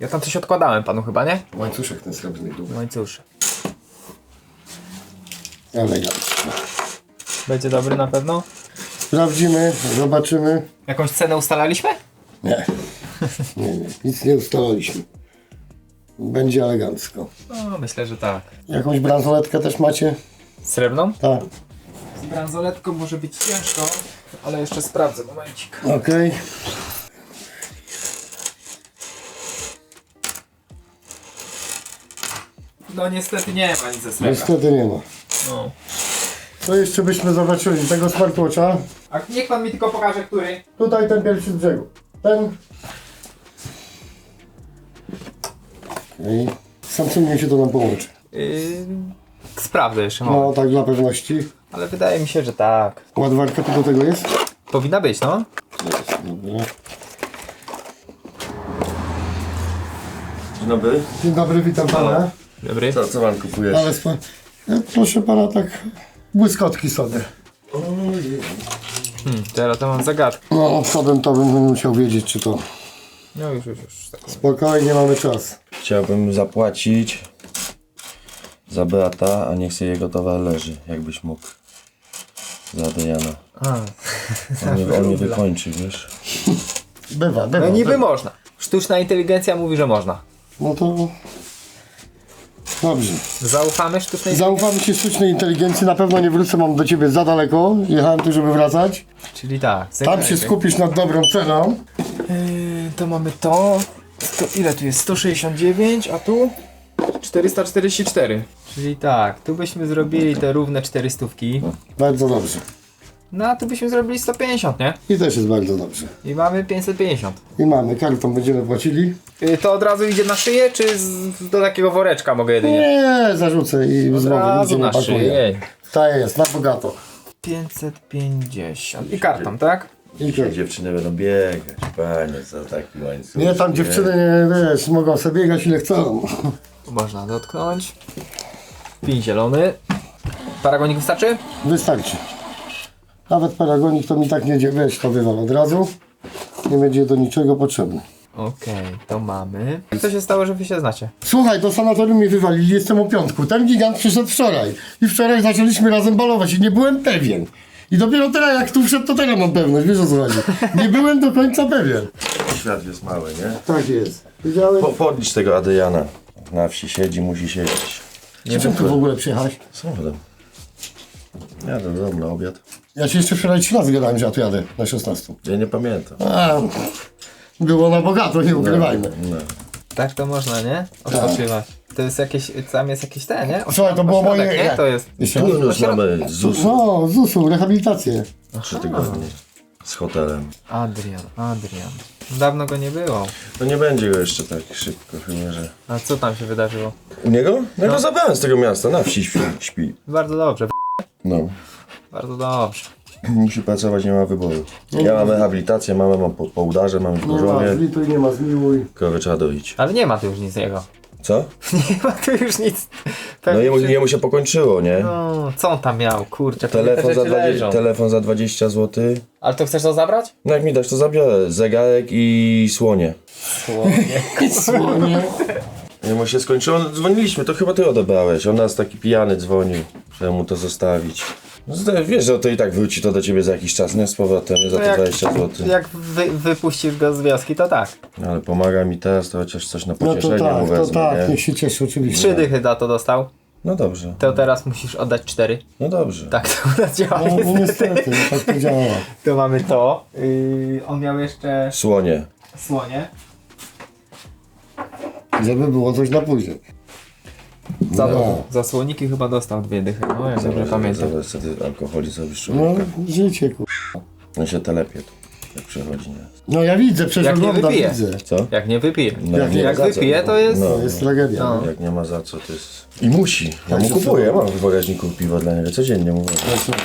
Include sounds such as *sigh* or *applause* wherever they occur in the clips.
Ja tam coś odkładałem panu chyba, nie? Łańcuszek ten srebrny duży. Łańcuszy. Elegancko. Będzie dobry na pewno? Sprawdzimy, zobaczymy. Jakąś cenę ustalaliśmy? Nie. Nie, nie. Nic nie ustalaliśmy. Będzie elegancko. No, myślę, że tak. Jakąś bransoletkę też macie? Srebrną? Tak. Z bransoletką może być ciężko, ale jeszcze sprawdzę, momencik. Okej. No niestety nie ma nic ze. Niestety nie ma. No. Co jeszcze byśmy zobaczyli? Tego smartwatcha? A niech pan mi tylko pokaże, który. Tutaj ten pierwszy z brzegu. Ten. Okej. Samsungiem się to nam połączy. Yy, sprawdzę jeszcze, moment. No tak dla pewności. ale wydaje mi się, że tak. Ładowarka tu do tego jest? Powinna być, no. Jest, dobra. Dzień dobry. Dzień dobry, witam pana. Dobry. Co, co pan kupujesz? Ale spa... ja, proszę pana tak błyskotki sobie. Hmm, teraz to mam zagadkę. No przodem to bym musiał wiedzieć czy to. No już, już, już. Tak. Spokojnie mamy czas. Chciałbym zapłacić za brata, a niech sobie jego towar leży, jakbyś mógł. Za Adriana. A, On mnie, on mnie wykończy, wiesz? Bywa, bywa. no niby bywa. można. Sztuczna inteligencja mówi, że można. No to... Dobrze. Zaufamy sztucznej Zaufamy się sztucznej inteligencji. Na pewno nie wrócę, mam do ciebie za daleko. Jechałem tu, żeby wracać. Czyli tak. Tam się skupisz nad dobrą ceną. Yy, to mamy to. to. Ile tu jest? 169, a tu 444. Czyli tak, tu byśmy zrobili te równe 400. Bardzo dobrze. No a tu byśmy zrobili 150, nie? I też jest bardzo dobrze. I mamy 550. I mamy, kartą będziemy płacili. Yy, to od razu idzie na szyję, czy z, do takiego woreczka mogę jedynie? Nie, zarzucę i Od znowu nic razu nie na pakuję. szyję. Ta jest, na bogato. 550. I kartą, tak? I to. Dziewczyny będą biegać, panie, za taki łańcuch. Nie, tam dziewczyny, nie, wiesz, mogą sobie biegać ile chcą. Można dotknąć. Pin zielony. Paragonik wystarczy? Wystarczy. Nawet paragonik to mi tak nie dzieje, wiesz, to wywal od razu. Nie będzie do niczego potrzebny. Okej, to mamy. Co się stało, że wy się znacie? Słuchaj, do sanatorium mnie wywalili, jestem o piątku. Ten gigant przyszedł wczoraj. I wczoraj zaczęliśmy razem balować i nie byłem pewien. I dopiero teraz jak tu wszedł, to teraz mam pewność, wiesz o co chodzi. Nie byłem do końca pewien. Świat jest mały, nie? Tak jest. Widziałem? Po, podlicz tego Adriana. Na wsi siedzi, musi siedzieć. Nie czym tu w ogóle przyjechałeś? Samochodem. Jadę do domu na obiad. Ja ci jeszcze wczoraj trzy razy gadałem, że ja tu jadę na 16. Ja nie pamiętam. A, było na bogato, nie ukrywajmy. No. Tak to można, nie? Odpoczywać. To jest jakieś, tam jest jakieś te, nie? Słuchaj, to było Ośrodek, moje- nie? To jest. Jeszcze Tu już mamy ZUS No, ZUS-u, rehabilitację. trzy tygodnie. Z hotelem. Adrian, Adrian. Dawno go nie było. No nie będzie go jeszcze tak szybko, chyba że... A co tam się wydarzyło? U niego? Ja go zabrałem z tego miasta, na wsi śpi. śpi. Bardzo dobrze, No. bardzo dobrze. Musi pracować, nie ma wyboru. Ja mam rehabilitację, mamę mam po, po udarze, mam w Nie ma zlituj, nie ma zmiłuj. Krowy trzeba doić. Ale nie ma tu już nic jego. *laughs* Co? *laughs* Nie ma tu już nic. No jemu, jemu się pokończyło, nie? No, co on tam miał? Kurczę, Telefon za, rzeczy 20, leżą. telefon za 20 zł. Ale to chcesz to zabrać? No jak mi dasz, to zabiorę. Zegarek i słonie. Słonie. *laughs* Słonie. Jemu się skończyło, no, dzwoniliśmy, to chyba ty odebrałeś. On nas taki pijany dzwonił, żeby mu to zostawić. No, wiesz, że to i tak wróci to do ciebie za jakiś czas, nie? Z powrotem, nie? Za To te jak- 20 zł. Jak wy, wypuścisz go z wioski, to tak. Ale pomaga mi teraz, to chociaż coś na No to pocieszenie mu tak, to wezmę, tak, nie? niech się cieszy oczywiście. Trzy dychy za to dostał. No dobrze, To teraz musisz oddać cztery. no dobrze. Tak to *laughs* u nas działa No, no niestety. niestety, no tak to działa. To mamy to. Yy, on miał jeszcze Słonie. słonie. Żeby było coś na później. Za, No. za słoniki chyba dostał dwie dychy. No, jak dobrze pamiętam. zobacz, co ty alkoholi zrobisz No, człowieka. życie ku... No się telepie tu, jak przychodzi, nie? No ja widzę, przecież Jak nie oglądam, wypije. widzę. Co? Jak nie wypije. No, Jak nie Jak ma za co, wypije, no. to jest- No. To jest tragedia. No. Jak nie ma za co, to jest... I musi. Ja mu Tak, kupuję, ja mam w bagażniku piwo dla niego, codziennie mówię.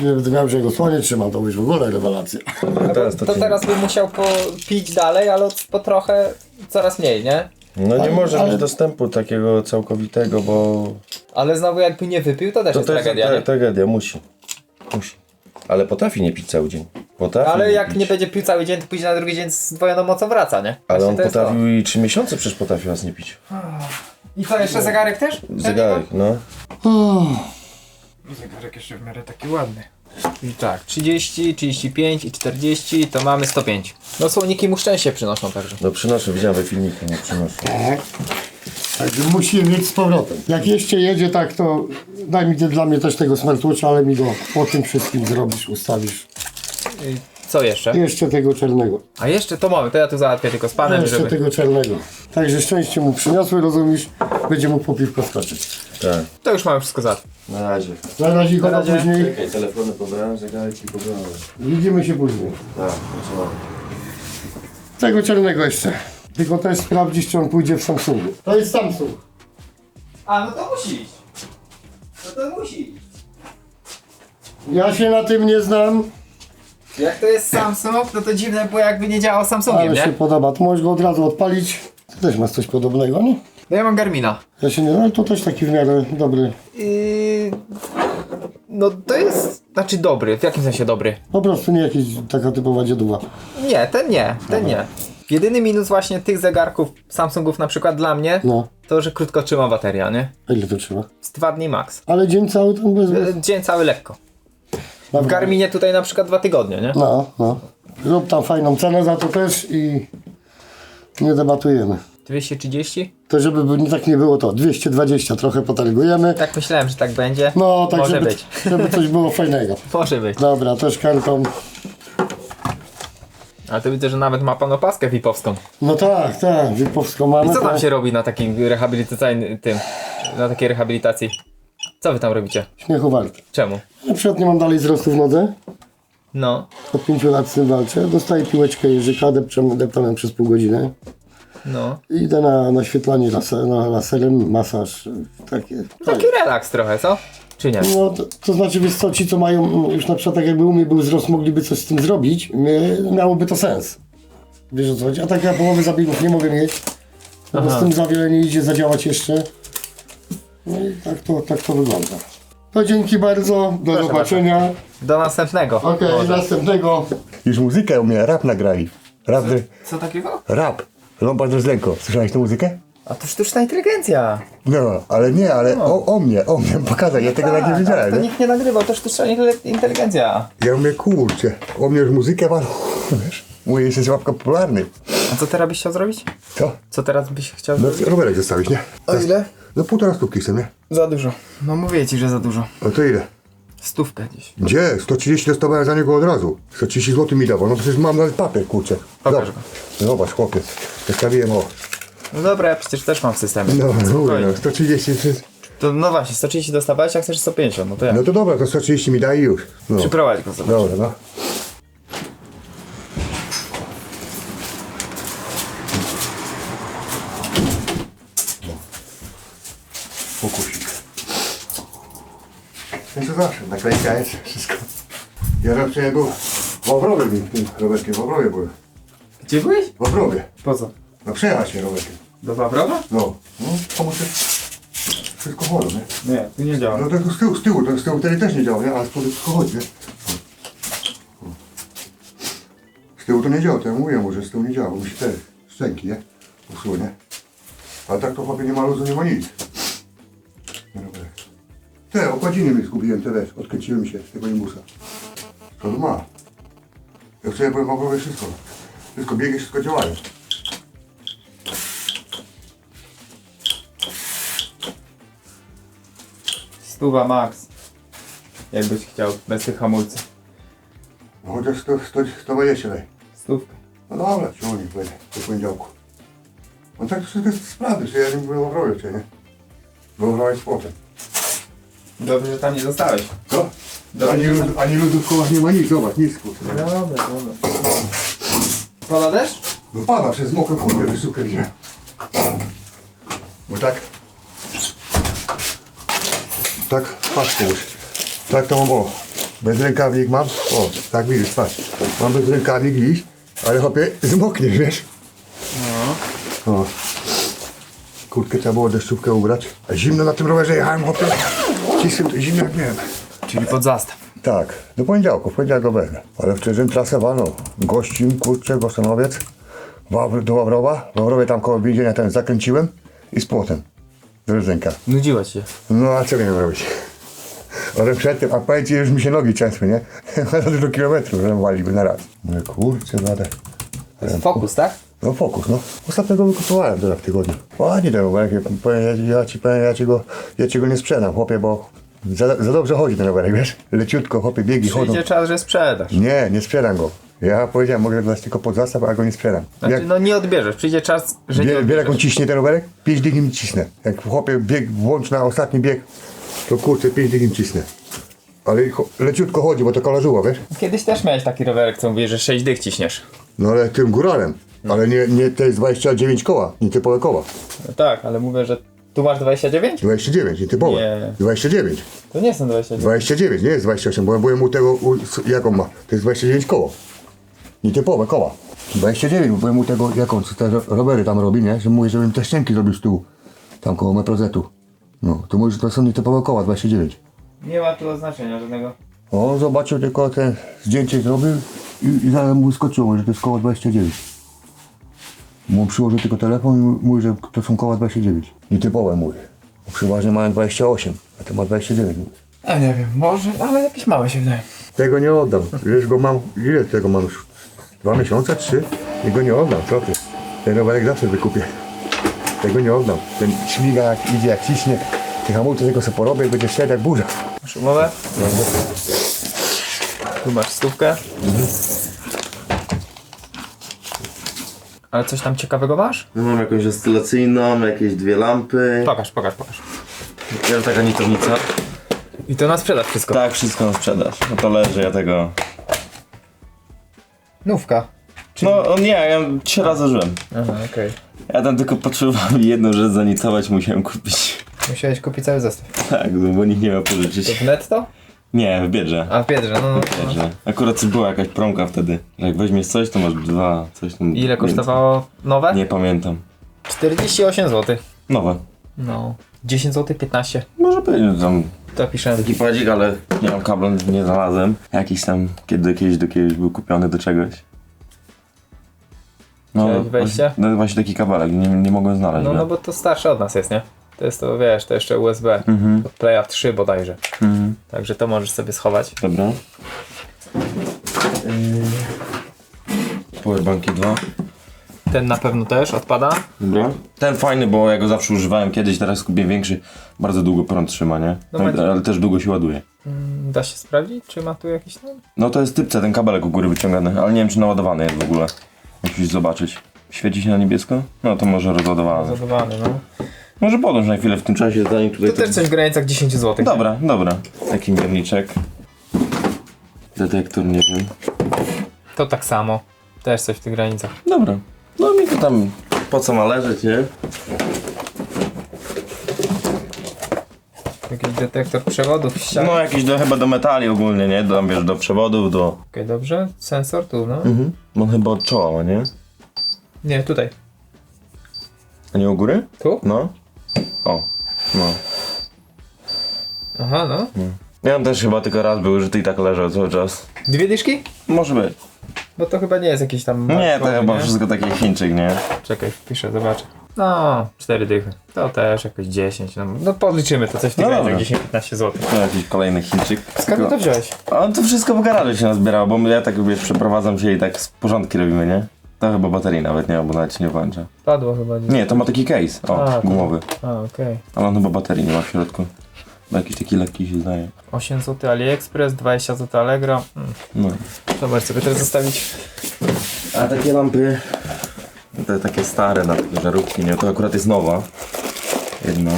Ja nie będę miał, że jego słonie trzymał, to już w ogóle rewelacja. Teraz to, To teraz by musiał po, pić dalej, ale po trochę coraz mniej, nie? No nie Ale- może ale- mieć dostępu takiego całkowitego, bo Ale znowu jakby nie wypił, to też to, jest to jest tragedia, tra- nie? tragedia, musi. Musi. Ale potrafi nie pić cały dzień. Potrafi Ale jak pić. nie będzie pił cały dzień, to później na drugi dzień z dwojoną mocą wraca, nie? Ale Właśnie on jest to. potrafił i 3 miesiące przecież potrafił nas nie pić. I co, jeszcze zegarek też? Zegarek, no. Zegarek jeszcze w miarę taki ładny. I tak, 30, 35 i 40 to mamy 105. No słoniki mu szczęście przynoszą także. No przynoszę, widziałem we filmiku, nie przynoszę. Tak. Także musi mieć z powrotem. Jak jeszcze jedzie tak, to daj mi ty dla mnie też tego smartwatcha, ale mi go po tym wszystkim zrobisz, ustawisz. I co jeszcze? Jeszcze tego czarnego. A jeszcze to mamy, to ja tu załatwię tylko z panem, Jeszcze żeby... tego czarnego. Także szczęście mu przyniosły, rozumiesz? Będzie mógł po piwko skoczyć. Tak. To już mamy wszystko załatwione. Na razie. Na razie Na razie. później. Czekaj, telefony pobrałem, zegarki pobrałem. Widzimy się później. Tak, mamy? Tego czarnego jeszcze. Tylko też sprawdzić, czy on pójdzie w Samsungu. To jest Samsung. A, no to musi iść. No to musi iść. Ja się na tym nie znam, Jak to jest Samsung, no to dziwne, bo jakby nie działał Samsungiem, ale się nie? podoba. To możesz go od razu odpalić. Ty też masz coś podobnego, nie? No ja mam Garmina. Ja się nie ale to też taki w miarę dobry. No to jest... Znaczy dobry, w jakim sensie dobry? Po prostu nie jakiś taka typowa dzieduwa. Nie, ten nie, ten nie. Jedyny minus właśnie tych zegarków Samsungów na przykład dla mnie, No, to że krótko trzyma bateria, nie? a ile to trzeba? Z dwa dni max. Ale dzień cały tam bez... E, Dzień cały lekko. W Garminie tutaj na przykład dwa tygodnie, nie? No, no. Zrób tam fajną cenę za to też i nie debatujemy. 230? To żeby by- tak nie było to, 220 trochę potargujemy. Tak myślałem, że tak będzie. No, tak Może żeby, być. *laughs* żeby coś było fajnego. *laughs* Może być. Dobra, też kartą. Ale to widzę, że nawet ma pan opaskę VIP-owską. No tak, tak, Wipowską mamy. I co tam to się robi na takim rehabilitacyjnym tym, na takiej rehabilitacji? Co wy tam robicie? Śmiechu warte. Czemu? Na przykład nie mam dalej wzrostu w nodze. No, Od 5 lat z tym walczę. Dostaję piłeczkę jeżyka, depczę, deptanem przez pół godziny. No. I Idę na naświetlanie laser, na laserem, masaż, takie. Taki relaks trochę, co? Czy nie? No, to, to znaczy, wiesz co, ci co mają, już na przykład tak jakby u mnie był wzrost, mogliby coś z tym zrobić, mie- miałoby to sens. Wiesz o co chodzi? A tak ja połowy zabiegów nie mogę mieć, no bo Aha. z tym za wiele nie idzie zadziałać jeszcze. No i tak to, tak to wygląda. To dzięki bardzo, do Proszę zobaczenia. Do następnego. Okej, Może. następnego. Już muzykę u mnie, rap nagrali. Rap, Co takiego? rap. Lombard z Lenko. Słyszałeś tę muzykę? A to sztuczna inteligencja. No, ale nie, ale o, o mnie, o mnie pokazać, ja tego tak nie ale wiedziałem. to Nie? nikt nie nagrywał, to sztuczna inteligencja. Ja mówię, kurczę, o mnie już muzykę walą, *laughs* wiesz? Mówię, jesteś łapka popularny. A co teraz byś chciał zrobić? Co? Co teraz byś chciał No, zrobić? rowerek zostawić, nie? O ile? No półtora stówki chcę, nie? Za dużo. No mówię ci, że za dużo. No to ile? Stówkę gdzieś. Gdzie? 130 dostawałem za niego od razu. 130 zł mi dawał, no przecież mam nawet papier, kurczę. Pokaż Zobacz. Zobacz, chłopiec. Zostawiłem, o. No dobra, ja przecież też mam w systemie. No, mówię, Spokojnie. no, 130, To no właśnie, 130 dostawałeś, jak chcesz 150, no to ja. no to dobra, to 130 mi daj i już. No. Przyprowadź go sobie. Dobra, no. Pokusik. No naklejka jest, wszystko. Ja zawsze jego w Wawrowie mi tym rowerkiem, w Wawrowie byłem. Gdzie byłeś? W Wawrowie. Po co? No przejechać się rowerkiem. Do Wawrowa? No. No, pomóż Wszystko wolno, nie? Nie, tu nie działa. No to z tyłu, z tyłu, to z tyłu wtedy też nie działa, nie? Ale z przodu wszystko chodzi, nie? Z tyłu to nie działa, to ja mu, że z tyłu nie działa, bo musi te szczęki, nie? Usunie. Ale tak to chłopie nie ma luzu, nie ma nic. Te okładziny mi zgubiłem, te wiesz, odkręciłem się z tego imbusa. To to ma. Jak sobie byłem w ogóle wszystko. Wszystko biegi, wszystko działają. Stuwa max. Jakbyś chciał, bez tych hamulców. No chociaż 100, 100, 120 daj. Stówkę. No dobra, ciągnik będzie do poniedziałku. No tak to wszystko jest sprawy, że ja nie mówię o wroju, czy nie? Wyobraź potem. Dobrze, że tam nie zostałeś. Co? Ani, lud, ani ludu w kołach nie ma nic, zobacz, nic kurczę. Dobra, dobra. Pada deszcz? No pada przez mokrą kurtkę wysukę gdzie. Bo tak. Tak, patrz komuś. Tak to mam o. Bez rękawnik mam. O, tak widzisz, patrz. Mam bez rękawnik iść, ale chłopie zmokniesz, wiesz? No. O. Kurtkę trzeba było deszczówkę ubrać. A zimno na tym rowerze jechałem, chłopie. Cisłem to zimno jak nie wiem. Czyli pod zastaw. Tak, do poniedziałku, w poniedziałek go wezmę. Ale wtedy trasę walną. Kurczę, Gostonowiec, Wawr, do Wawrowa. Wawrowie tam koło więzienia ten zakręciłem i z płotem. Do rdzęka. Nudziło ci się. No a czego nie robić? Ale przedtem, a powiem ci, już mi się nogi częsły, nie? *laughs* Dużo kilometrów, że waliby na raz. Mówię, kurczę, bladę. Fokus, tak? No fokus, no. Ostatnio go kupowałem teraz w tygodniu. Ładnie ten rowerek, ja, powiem, ja, ja ci powiem, ja ci go, ja ci go nie sprzedam, chłopie, bo za, za dobrze chodzi ten rowerek, wiesz? Leciutko, chłopie, biegi chodzą. Przyjdzie czas, że sprzedasz. Nie, nie sprzedam go. Ja powiedziałem, mogę dać tylko pod zastaw, a go nie sprzedam. Znaczy, Jak, no nie odbierzesz. Przyjdzie czas, że nie wie, wie jak on ciśnie ten rowerek? 5 dych im cisnę. Jak chłopie bieg, włącz na ostatni bieg, to kurczę, 5 dych im cisnę. Ale leciutko chodzi, bo to kolarzuło, wiesz? Kiedyś też miałeś taki rowerek, co mówisz, że 6 dych ciśniesz. No ale tym góralem. Ale nie, nie to jest 29 koła, nie typowe koła. No tak, ale mówię, że tu masz 29? 29, nie typowe. Nie. 29. To nie są 29. 29, nie jest 28, bo ja byłem u tego, u, s- jak on ma, to jest 29 koło. Nietypowe koła. 29, bo byłem u tego, jak on te ro- rowery tam robi, nie? Że mówi, żebym te ścianki zrobił z tyłu, tam koło meprozetu. No, to mówi, że to są nietypowe koła, 29. Nie ma tu oznaczenia żadnego. On zobaczył tylko te zdjęcie zrobił i, i zaraz mu skoczyło, że to jest koło 29. Mu przyłożył tylko telefon i mówi, że to są koła 29. Nietypowe mówi. Bo przeważnie mają 28, a to ma 29. mówi. A nie wiem, może, ale jakieś małe się wydaje. Tego nie oddam. Wiesz, go mam, ile tego mam już? Dwa miesiące, trzy? I go nie oddam, co ty? Ten rowerek zawsze wykupię. Tego nie oddam. Ten śmiga jak idzie, jak ciśnie. Tych hamulców tylko sobie porobię i będzie szedł jak burza. Masz umowę? Tu masz stówkę. Ale coś tam ciekawego masz? No mam jakąś oscylacyjną, jakieś dwie lampy. Pokaż, pokaż, pokaż. Jest taka nitownica. I to na sprzedaż wszystko. Tak, wszystko na sprzedaż. No to leży, ja tego... Nówka. No nie, ja trzy razy żyłem. Aha, okej. Ja tam tylko potrzebowałem jedną rzecz zanitować, musiałem kupić. Musiałeś kupić cały zestaw. Tak, no bo nikt nie ma To pożyczyć. w netto? Nie, w Biedrze. A w Biedrze, no. no. Biedrze. Akurat była jakaś promka wtedy. Jak weźmiesz coś, to masz dwa, coś tam. Ile więcej. kosztowało nowe? Nie pamiętam. 48 zł. Nowe. No. 10 zł 15. Może być, no tam To piszę. taki padzik, ale nie mam kabla, nie znalazłem. Jakiś tam, kiedy kiedyś do kiedyś był kupiony do czegoś. Chciałeś właśnie, no właśnie taki kabelek, nie, nie mogłem znaleźć. No, no bo to starsze od nas jest, nie? To jest to, wiesz, to jeszcze USB. Mhm. Od Playa 3 bodajże. Mhm. Także to możesz sobie schować. Dobra. Powerbanki dwa. Ten na pewno też odpada. Dobra. Ten fajny, bo ja go zawsze używałem kiedyś, teraz kupię większy. Bardzo długo prąd trzyma, nie? No ale też długo się ładuje. Mm, Da się sprawdzić, czy ma tu jakiś tam? No to jest typce, ten kabelek u góry wyciągany, ale nie wiem czy naładowany jest w ogóle. Musisz zobaczyć. Świeci się na niebiesko? No to może rozładowany. Zadowany, no. Może podąż na chwilę w tym czasie, zanim tutaj... To też coś w granicach 10 zł. Dobra, dobra. Taki mierniczek. Detektor, nie wiem. To tak samo. Też coś w tych granicach. Dobra. No mi to tam po co ma leżeć, nie? Jakiś detektor przewodów w ścianie. No jakiś do, chyba do metali ogólnie, nie? Do, wiesz, do przewodów, do... Okej, dobrze. Sensor tu, no. Mhm. On chyba od czoła, nie? Nie, tutaj. A nie u góry? Tu? No. O. No. Aha, no. Ja on też chyba tylko raz był, że ty i tak leżał cały czas. Dwie dyszki? Może być. Bo to chyba nie jest jakiś tam... Nie, to markowy, chyba wszystko taki Chińczyk, nie? Czekaj, wpiszę, zobaczę. No, 4 dychy. To też jakoś 10. No, no podliczymy to coś w tych No granicach dobra. 10-15 zł. To jakiś kolejny Chińczyk. Skąd to wziąłeś? A on to wszystko w garażu się nazbierało, bo ja tak wiesz, przeprowadzam się i tak z porządki robimy, nie? To chyba baterii nawet nie ma, bo nawet się nie włącza. Padło chyba. Nie. Nie, to ma taki case, o, A, to- gumowy. A, okej. Ale on chyba baterii nie ma w środku. Bo jakiś taki lekki się zdaje. 8 zł AliExpress, 20 zł Allegro. Hmm. No. Możesz sobie teraz zostawić. A takie lampy, te takie stare na takie żarówki, nie? To akurat jest nowa. Jedna.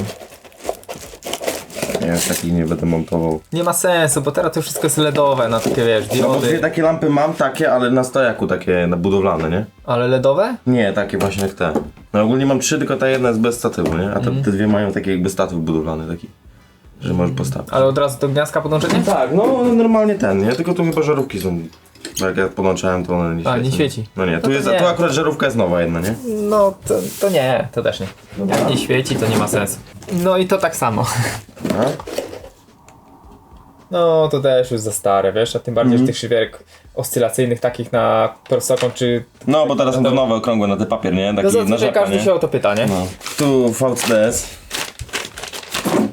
Ja takich nie będę montował. Nie ma sensu, bo teraz to wszystko jest LEDowe na takie wiesz, No bo dwie diody. takie lampy mam, takie, ale na stojaku takie na budowlane, nie? Ale LEDowe? Nie, takie właśnie jak te. No ogólnie mam trzy, tylko ta jedna jest bez statywu, nie? A te, te dwie mają taki jakby statyw budowlany taki, że możesz postawić. Ale od razu do gniazdka podłączenie? Tak, no normalnie ten, nie? Tylko tu chyba żarówki są. Bo jak ja podłączałem, to one nie A, świecą. nie świeci. No nie, tu, to jest, nie. tu akurat żarówka jest nowa jedna, nie? No to, to nie, to też nie. Jak nie świeci, to nie ma sensu. No i to tak samo. A? No to też już za stare, wiesz, a tym bardziej, Mhm. że tych szybierek oscylacyjnych takich na prostokąt czy... No, bo teraz są No te to- nowe, okrągłe na ten papier, nie? No Taki zazwyczaj narzeka, każdy nie? się o to pyta, nie? No. Tu VCDS.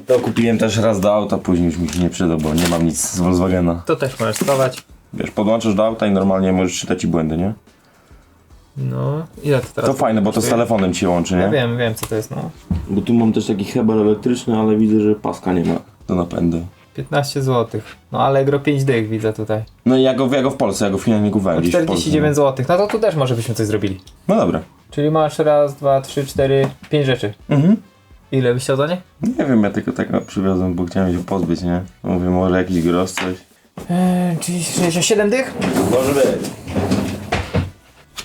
To kupiłem też raz do auta, później już mi się nie przyda, bo nie mam nic z Volkswagena. To też możesz schować. Wiesz, podłączasz do auta i normalnie możesz czytać i błędy, nie? No, ile to teraz? To fajne, bo to z telefonem ci łączy, Ja nie? wiem, wiem co to jest, no. Bo tu mam też taki heber elektryczny, ale widzę, że paska nie ma do napędu. 15 zł. No Allegro 5 dych widzę tutaj. No i ja go, ja go w Polsce, ja go finalnie kupowałem gdzieś w Polsce. 49 zł. No to tu też może byśmy coś zrobili. No dobra. Czyli masz raz, dwa, trzy, cztery, pięć rzeczy. Mhm. Ile byś chciał za nie? Nie wiem, ja tylko tak przywiozłem, bo chciałem się pozbyć, nie? Mówię, może jakiś gros, coś. Eee, czyli 67 dych? Może być.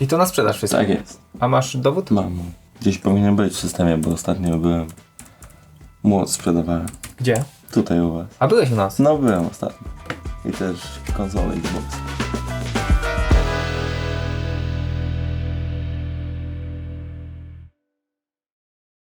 I to na sprzedaż wszystko. Tak jest. A masz dowód? Mam. Gdzieś powinien być w systemie, bo ostatnio byłem. Młot sprzedawałem. Gdzie? Tutaj u was. A byłeś u nas. No byłem ostatnio. I też konsolę Xbox.